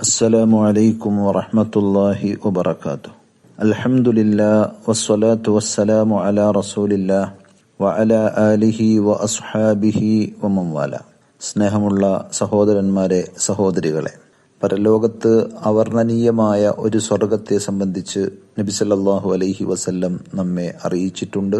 السلام عليكم ورحمة الله وبركاته الحمد لله والصلاة والسلام على رسول الله وعلى آله وأصحابه ومن والاه സ്നേഹമുള്ള സഹോദരന്മാരെ സഹോദരികളെ പരലോകത്ത് അവർണ്ണനീയമായ ഒരു സ്വർഗത്തെ സംബന്ധിച്ച് നബി സല്ലല്ലാഹു അലൈഹി വസല്ലം നമ്മെ അറിയിച്ചിട്ടുണ്ട്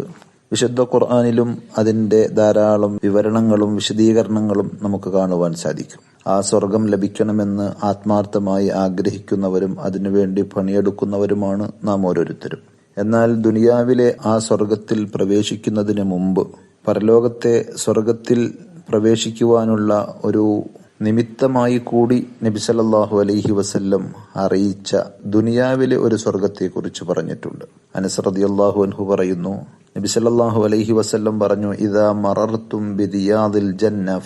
വിശുദ്ധ ഖുർആാനിലും അതിന്റെ ധാരാളം വിവരണങ്ങളും വിശദീകരണങ്ങളും നമുക്ക് കാണുവാൻ സാധിക്കും ആ സ്വർഗം ലഭിക്കണമെന്ന് ആത്മാർത്ഥമായി ആഗ്രഹിക്കുന്നവരും അതിനുവേണ്ടി പണിയെടുക്കുന്നവരുമാണ് നാം ഓരോരുത്തരും. എന്നാൽ ദുനിയാവിലെ ആ സ്വർഗത്തിൽ പ്രവേശിക്കുന്നതിന് മുമ്പ് പരലോകത്തെ സ്വർഗത്തിൽ പ്രവേശിക്കുവാനുള്ള ഒരു നിമിത്തമായി കൂടി നബി സല്ലല്ലാഹു അലൈഹി വസല്ലം അറിയിച്ച ദുനിയാവിലെ ഒരു സ്വർഗത്തെക്കുറിച്ച് പറഞ്ഞിട്ടുണ്ട്. അനസ് റളിയല്ലാഹു അൻഹു പറയുന്നു നബി സല്ലല്ലാഹു അലൈഹി വസല്ലം പറഞ്ഞു ഇതാ മറർത്തും ജന്ന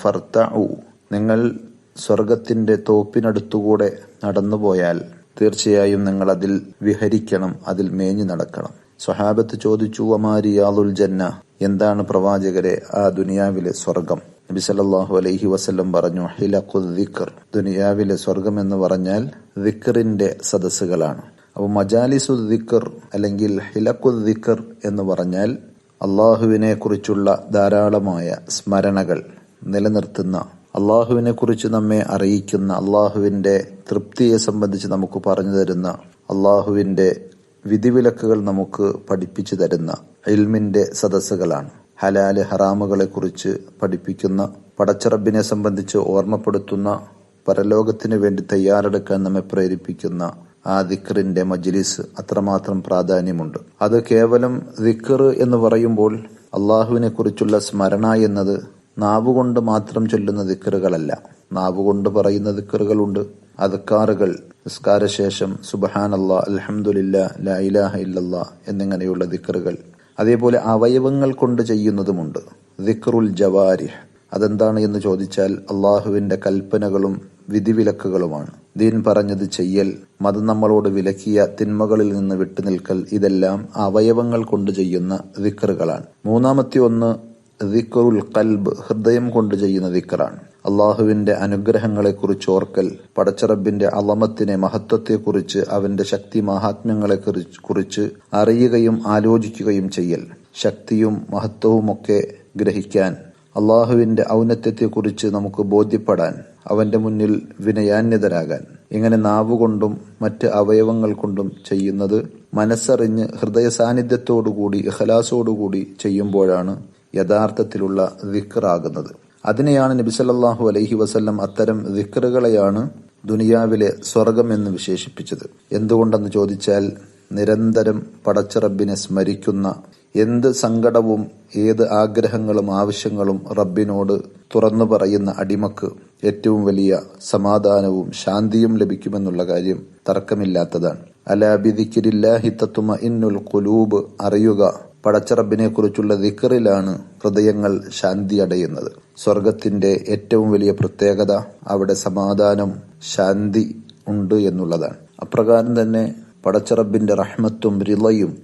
നിങ്ങൾ സ്വർഗത്തിന്റെ തോപ്പിനടുത്തുകൂടെ നടന്നുപോയാൽ തീർച്ചയായും നിങ്ങൾ അതിൽ വിഹരിക്കണം അതിൽ മേഞ്ഞു നടക്കണം. സ്വഹാബത്ത് ചോദിച്ചു അമാരിയാദുൽ ജന്ന? എന്താണ് പ്രവാചകരെ ആ ദുനിയാവിലെ സ്വർഗം നബി സല്ലാഹു അലൈഹി വസ്ല്ലം പറഞ്ഞു ഹിലഖു ദിക്കർ ദുനിയാവിലെ സ്വർഗം എന്ന് പറഞ്ഞാൽ ദിക്കറിന്റെ സദസ്സുകളാണ്. അപ്പോൾ മജാലിസു ദിക്കർ അല്ലെങ്കിൽ ഹിലഖു ദിക്കർ എന്ന് പറഞ്ഞാൽ അള്ളാഹുവിനെ കുറിച്ചുള്ള ധാരാളമായ സ്മരണകൾ നിലനിർത്തുന്ന അള്ളാഹുവിനെ കുറിച്ച് നമ്മെ അറിയിക്കുന്ന അള്ളാഹുവിന്റെ തൃപ്തിയെ സംബന്ധിച്ച് നമുക്ക് പറഞ്ഞു തരുന്ന അള്ളാഹുവിന്റെ വിധിവിലക്കുകൾ നമുക്ക് പഠിപ്പിച്ചു തരുന്ന ഇൽമിന്റെ സദസ്സുകളാണ്. ഹലാൽ ഹറാമുകളെ കുറിച്ച് പഠിപ്പിക്കുന്ന പടച്ചറബിനെ സംബന്ധിച്ച് ഓർമ്മപ്പെടുത്തുന്ന പരലോകത്തിന് വേണ്ടി തയ്യാറെടുക്കാൻ നമ്മെ പ്രേരിപ്പിക്കുന്ന ആ ദിക്കറിന്റെ മജ്ലിസ് അത്രമാത്രം പ്രാധാന്യമുണ്ട്. അത് കേവലം ദിക്കർ എന്ന് പറയുമ്പോൾ അള്ളാഹുവിനെ കുറിച്ചുള്ള സ്മരണ എന്നത് നാവുകൊണ്ട് മാത്രം ചൊല്ലുന്ന ദിക്കറുകളല്ല. നാവുകൊണ്ട് പറയുന്ന ദിക്കറുകളുണ്ട്. അദ്ക്കാറുകൾ നിസ്കാരശേഷം സുബഹാൻ അല്ലാ അൽഹമുല്ല ലാ ഇലാഹ ഇല്ലല്ലാ എന്നിങ്ങനെയുള്ള ദിക്കറുകൾ. അതേപോലെ അവയവങ്ങൾ കൊണ്ട് ചെയ്യുന്നതുമുണ്ട്. ദിക്റുൽ ജവാരിഹ്. അതെന്താണ് എന്ന് ചോദിച്ചാൽ അള്ളാഹുവിന്റെ കൽപ്പനകളും വിധിവിലക്കുകളുമാണ്. ദീൻ പറഞ്ഞത് ചെയ്യൽ മതം നമ്മളോട് വിലക്കിയ തിന്മകളിൽ നിന്ന് വിട്ടുനിൽക്കൽ ഇതെല്ലാം അവയവങ്ങൾ കൊണ്ട് ചെയ്യുന്ന ദിക്കറുകളാണ്. മൂന്നാമത്തെ ഒന്ന് ദിക്റുൽ കൽബ് ഹൃദയം കൊണ്ട് ചെയ്യുന്ന ദിക്കറാണ് അള്ളാഹുവിന്റെ അനുഗ്രഹങ്ങളെക്കുറിച്ച് ഓർക്കൽ പടച്ചറബിന്റെ അളമത്തിനെ മഹത്വത്തെക്കുറിച്ച് അവന്റെ ശക്തി മഹാത്മ്യങ്ങളെ കുറിച്ച് അറിയുകയും ആലോചിക്കുകയും ചെയ്യൽ. ശക്തിയും മഹത്വവുമൊക്കെ ഗ്രഹിക്കാൻ അള്ളാഹുവിന്റെ ഔന്നത്യത്തെക്കുറിച്ച് നമുക്ക് ബോധ്യപ്പെടാൻ അവന്റെ മുന്നിൽ വിനയാന്യതരാകാൻ ഇങ്ങനെ നാവുകൊണ്ടും മറ്റ് അവയവങ്ങൾ കൊണ്ടും ചെയ്യുന്നത് മനസ്സറിഞ്ഞ് ഹൃദയ സാന്നിധ്യത്തോടുകൂടി ഇഹലാസോടുകൂടി ചെയ്യുമ്പോഴാണ് യഥാർത്ഥത്തിലുള്ള ദിക്റാകുന്നത്. അതിനെയാണ് നബിസല്ലാഹു അലൈഹി വസല്ലം അത്തരം ദിക്റുകളെയാണ് ദുനിയാവിലെ സ്വർഗം എന്ന് വിശേഷിപ്പിച്ചത്. എന്തുകൊണ്ടെന്ന് ചോദിച്ചാൽ നിരന്തരം പടച്ചറബിനെ സ്മരിക്കുന്ന എന്ത് സങ്കടവും ഏത് ആഗ്രഹങ്ങളും ആവശ്യങ്ങളും റബ്ബിനോട് തുറന്നു പറയുന്ന അടിമക്ക് ഏറ്റവും വലിയ സമാധാനവും ശാന്തിയും ലഭിക്കുമെന്നുള്ള കാര്യം തർക്കമില്ലാത്തതാണ്. അലാബിദിക്കിരില്ലാഹി തത്തുമ ഇന്നുൽ കുലൂബ് അറിയുക പടച്ചറബിനെ കുറിച്ചുള്ള ദിക്കറിലാണ് ഹൃദയങ്ങൾ ശാന്തി അടയുന്നത് സ്വർഗത്തിന്റെ ഏറ്റവും വലിയ പ്രത്യേകത അവിടെ സമാധാനം ശാന്തി ഉണ്ട് എന്നുള്ളതാണ്. അപ്രകാരം തന്നെ പടച്ചറബിന്റെ റഹ്മത്തും റിളയും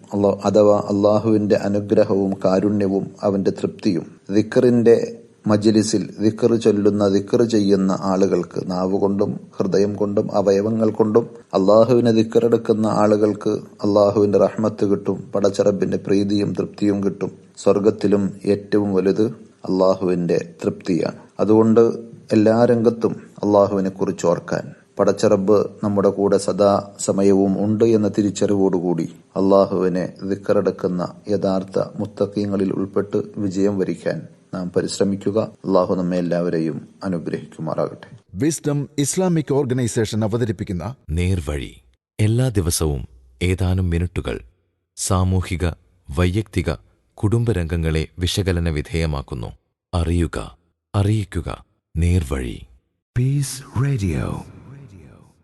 അഥവാ അള്ളാഹുവിന്റെ അനുഗ്രഹവും കാരുണ്യവും അവന്റെ തൃപ്തിയും. ദിക്കറിന്റെ മജിലിസിൽ ദിക്കറ് ചൊല്ലുന്ന ദിക്കറ് ചെയ്യുന്ന ആളുകൾക്ക് നാവുകൊണ്ടും ഹൃദയം കൊണ്ടും അവയവങ്ങൾ കൊണ്ടും അള്ളാഹുവിനെ ദിക്കറെടുക്കുന്ന ആളുകൾക്ക് അള്ളാഹുവിന്റെ റഹ്മത്ത് കിട്ടും പടച്ചറബിന്റെ പ്രീതിയും തൃപ്തിയും കിട്ടും. സ്വർഗത്തിലും ഏറ്റവും വലുത് അള്ളാഹുവിന്റെ തൃപ്തിയാണ്. അതുകൊണ്ട് എല്ലാ രംഗത്തും അള്ളാഹുവിനെ കുറിച്ച് ഓർക്കാൻ പടച്ചറബ് നമ്മുടെ കൂടെ സദാ സമയവും ഉണ്ട് എന്ന തിരിച്ചറിവോടുകൂടി അള്ളാഹുവിനെ ദിക്കറടക്കുന്ന യഥാർത്ഥ മുത്തക്കീങ്ങളിൽ ഉൾപ്പെട്ട് വിജയം വരിക്കാൻ നാം പരിശ്രമിക്കുക. അള്ളാഹു നമ്മെ എല്ലാവരെയും അനുഗ്രഹിക്കുമാറാകട്ടെ. വിസ്ഡം ഇസ്ലാമിക് ഓർഗനൈസേഷൻ അവതരിപ്പിക്കുന്ന നേർവഴി. എല്ലാ ദിവസവും ഏതാനും മിനിറ്റുകൾ സാമൂഹിക വൈയക്തിക കുടുംബരംഗങ്ങളെ വിശകലന വിധേയമാക്കുന്നു. അറിയുക അറിയിക്കുക. നേർവഴി. Peace Radio.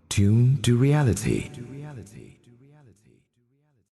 Tune to reality.